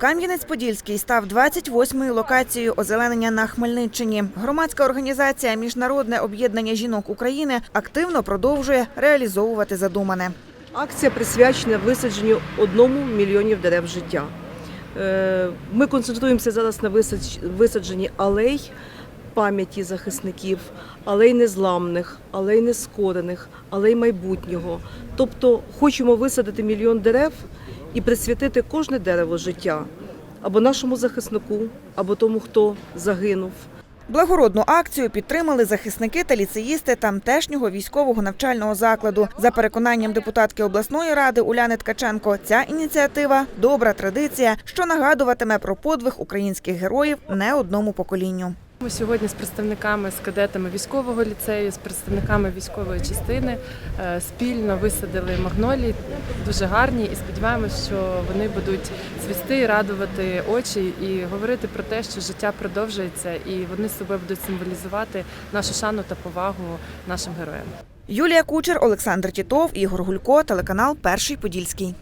Кам'янець-Подільський став 28-ю локацією озеленення на Хмельниччині. Громадська організація Міжнародне об'єднання жінок України активно продовжує реалізовувати задумане. Акція присвячена висадженню одному мільйонів дерев життя. Е, Ми концентруємося зараз на висадж- висадженні алей пам'яті захисників, алей незламних, алей нескорених, алей майбутнього. Тобто хочемо висадити мільйон дерев і присвятити кожне дерево життя або нашому захиснику, або тому, хто загинув. Благородну акцію підтримали захисники та ліцеїсти тамтешнього військового навчального закладу. За переконанням депутатки обласної ради Уляни Ткаченко, ця ініціатива добра традиція, що нагадуватиме про подвиг українських героїв не одному поколінню. Ми сьогодні з представниками, з кадетами військового ліцею, з представниками військової частини е, спільно висадили магнолії, дуже гарні, і сподіваємось, що вони будуть цвісти радувати очі і говорити про те, що життя продовжується, і вони собою будуть символізувати нашу шану та повагу нашим героям. Юлія Кучер, Олександр Тітов, Ігор Гулько, телеканал Перший Подільський.